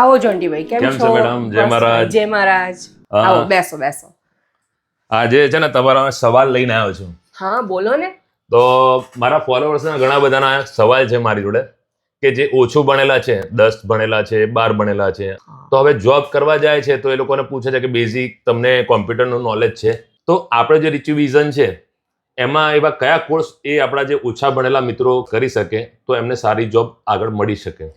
આવો જોન્ટીભાઈ કેમ છો છો? મેડમ? જય મહારાજ. જય મહારાજ. આવો બેસો બેસો. આજે છે ને તમારા સવાલ લઈને આવ્યો છું. હા બોલો ને. તો મારા ફોલોઅર્સના ઘણા બધાના સવાલ છે મારી જોડે કે જે ઓછું ભણેલા છે દસ ભણેલા છે બાર ભણેલા છે. તો હવે જોબ કરવા જાય છે તો એ લોકોને પૂછે છે કે બેઝિક તમને કોમ્પ્યુટરનું નોલેજ છે. તો આપણે જે રિચ્યુવિઝન છે એમાં એવા કયા કોર્સ એ આપણા જે ઓછા ભણેલા મિત્રો કરી શકે તો એમને સારી જોબ આગળ મળી શકે.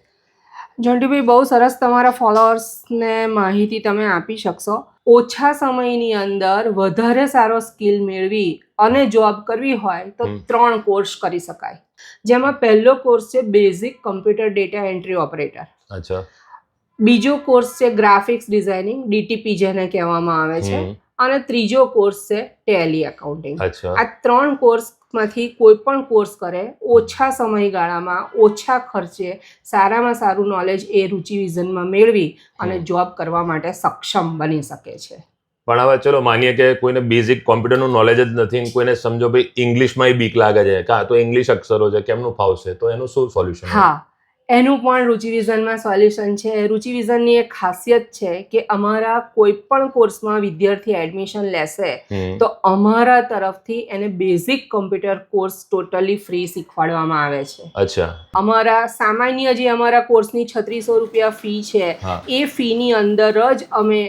જોન્ટીભાઈ બહુ સરસ તમારા ફોલોઅર્સને માહિતી તમે આપી શકશો. ઓછા સમયની અંદર વધારે સારો સ્કિલ મેળવી અને જોબ કરવી હોય તો ત્રણ કોર્સ કરી શકાય. જેમાં પહેલો કોર્સ છે basic computer data entry operator. અચ્છા. બીજો કોર્સ છે ગ્રાફિક્સ ડિઝાઇનિંગ ડીટીપી જેને કહેવામાં આવે છે. અને ત્રીજો કોર્સ છે ટેલી એકાઉન્ટિંગ આ ત્રણ કોર્સમાંથી કોઈ પણ કોર્સ કરે ઓછા સમયગાળામાં ઓછા ખર્ચે સારામાં સારું નોલેજ એ રુચિ વિઝનમાં મેળવી અને જોબ કરવા માટે સક્ષમ બની શકે છે. પણ હવે ચલો માનીએ કે કોઈને બેઝિક કોમ્પ્યુટરનું નોલેજ જ નથી કોઈને સમજો ભાઈ ઇંગ્લિશમાં બીક લાગે છે. કાં તો ઇંગ્લિશ અક્ષરો છે કેમનું ફાવશે? તો એનું શું સોલ્યુશન હા. એનું પણ રુચિ વિઝનમાં સોલ્યુશન છે. રુચિ વિઝનની એક ખાસિયત છે કે અમારા કોઈ પણ કોર્સમાં વિદ્યાર્થી એડમિશન લેશે તો અમારા તરફથી એને basic computer course totally free શીખવાડવામાં આવે છે. અચ્છા. અમારા સામાન્ય જે અમારા કોર્સની છત્રીસો રૂપિયા ફી છે એ ફીની અંદર જ અમે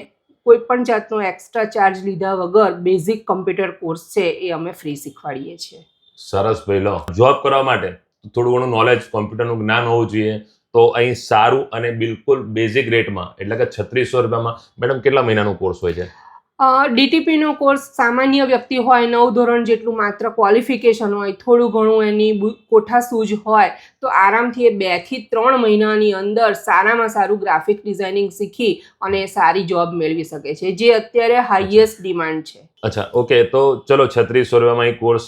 કોઈ પણ જાતનો એક્સ્ટ્રા ચાર્જ લીધા વગર બેઝિક કમ્પ્યુટર કોર્સ છે એ અમે ફ્રી શીખવાડીએ છીએ. સરસ પહેલો જોબ કરવા માટે? થોડું ઘણું નોલેજ કોમ્પ્યુટરનું જ્ઞાન હોવું જોઈએ. તો અહીં સારું અને બિલકુલ બેઝિક રેટમાં એટલે કે છત્રીસો રૂપિયામાં મેડમ કેટલા મહિનાનું કોર્સ હોય છે? ડીટીપીનો કોર્સ સામાન્ય વ્યક્તિ હોય નવ ધોરણ જેટલું માત્ર ક્વોલિફિકેશન હોય થોડું ઘણું એની બુ- કોઠાસૂઝ હોય તો આરામથી એ બેથી ત્રણ મહિનાની અંદર સારામાં સારું ગ્રાફિક ડિઝાઇનિંગ શીખી અને સારી જોબ મેળવી શકે છે જે અત્યારે હાઈએસ્ટ ડિમાન્ડ છે. અચ્છા ઓકે તો ચલો છત્રીસો રૂપિયામાં એ કોર્સ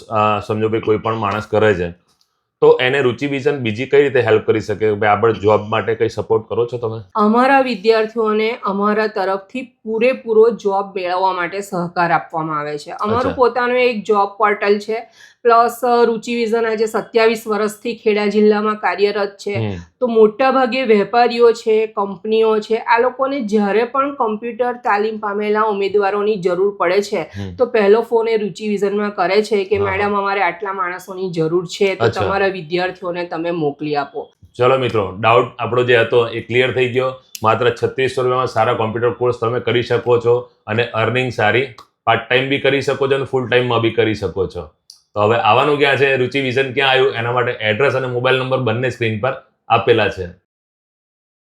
સમજો કે કોઈ પણ માણસ કરે છે. તો એને રુચિ વિઝન બીજી કઈ રીતે હેલ્પ કરી શકે? ભાઈ આપણે જોબ માટે કઈ સપોર્ટ કરો છો તમે? અમારા વિદ્યાર્થીઓને અમારા તરફથી પૂરેપૂરો જોબ મેળવવા માટે સહકાર આપવામાં આવે છે. અમારું પોતાનું એક જોબ પોર્ટલ છે. પ્લસ રુચિ વિઝન આજે સત્યાવીસ વર્ષથી ખેડા જિલ્લામાં કાર્યરત છે. તો મોટા ભાગે વેપારીઓ છે કંપનીઓ છે આ લોકોને જ્યારે પણ કમ્પ્યુટર તાલીમ પામેલા ઉમેદવારોની જરૂર પડે છે તો પહેલો ફોન એ રુચિ વિઝનમાં કરે છે કે મેડમ અમારે આટલા માણસોની જરૂર છે તો તમારા વિદ્યાર્થીઓને તમે મોકલી આપો. ચલો મિત્રો ડાઉટ આપણો જે હતો એ ક્લિયર થઈ ગયો. માત્ર છત્રીસો રૂપિયામાં સારા કોમ્પ્યુટર કોર્સ તમે કરી શકો છો અને અર્નિંગ સારી પાર્ટ ટાઈમ બી કરી શકો છો અને ફૂલ ટાઈમમાં બી કરી શકો છો. તો હવે આવવાનું ક્યાં છે? રુચિ વિઝન ક્યાં આવ્યું? એના માટે એડ્રેસ અને મોબાઈલ નંબર બંને સ્ક્રીન પર આપેલા છે.